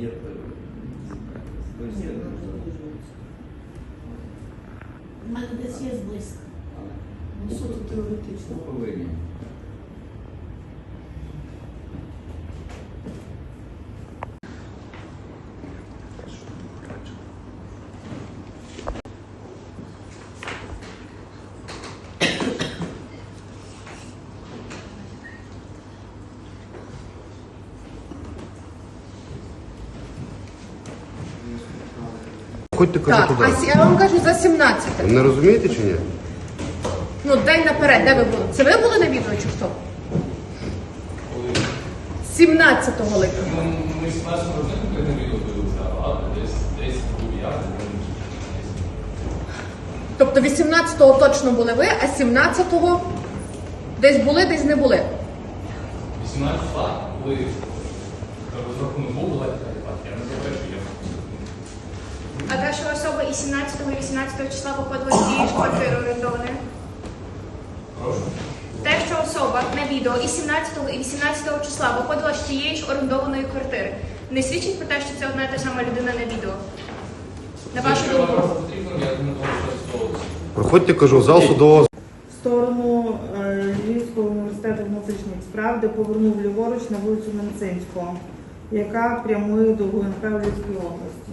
є близько. ну, близько. У мене десь є зблизька. Ну, суто теоретично. Повинні. Ходьте, кажу, Так, туди. а я вам кажу за 17. Не розумієте чи ні? Ну, день наперед, де ви були? Це ви були на відео чи хто? 17 липня. Ну, ми 17 років не відео вилучали, а десь десь був я, десь. Тобто 18-го точно були ви, а 17-го десь були, десь не були. 18 так, коли розрахунок був, давайте так, я не заперечую, я А та, що особа і 17 і 18 числа виходила з тієї ж квартири орендованої? прошу. Те, що особа на відео і 17 і 18 числа виходила з тієї ж орендованої квартири, не свідчить про те, що це одна і та сама людина на відео. На вашу Якщо вам думку. потрібно, я. Проходьте, кажу, в зал судового В сторону е, Львівського університету внутрішніх справ, де повернув ліворуч на вулицю Менцинського, яка прямує до ГУНП в Львівській області.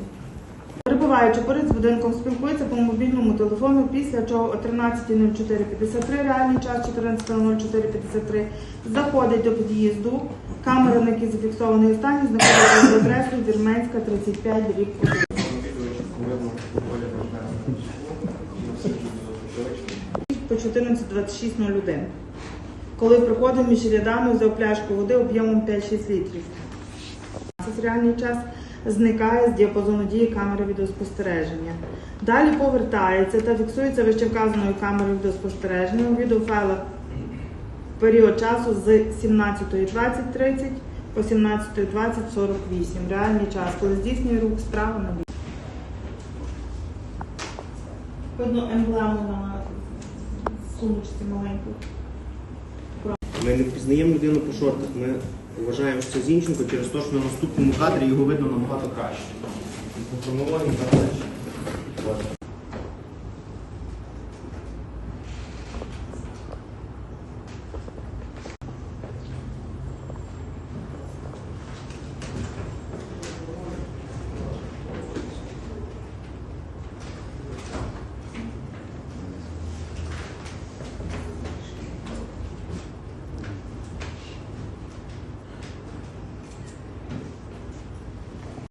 Перебуваючи поряд з будинком, спілкується по мобільному телефону, після чого о 13.04.53, реальний час 14.04.53, заходить до під'їзду. Камера, на якій зафіксований останній, знаходиться за адресою Вірменська, 35, дріб 1. по 14.26.01, коли проходив між рядами взяв пляшку води об'ємом 5-6 літрів. Це реальний час зникає з діапазону дії камери відеоспостереження. Далі повертається та фіксується вище вказаною камерою відеоспостереження у відеофайлах період часу з 17.20.30 по 17.20.48. Реальний час, коли здійснює рух справа на бік. Видно емблему на сумочці маленької. Ми не впізнаємо людину по шортах. Ми вважаємо, що це Зінченко через те, що на наступному кадрі його видно набагато краще. По. От.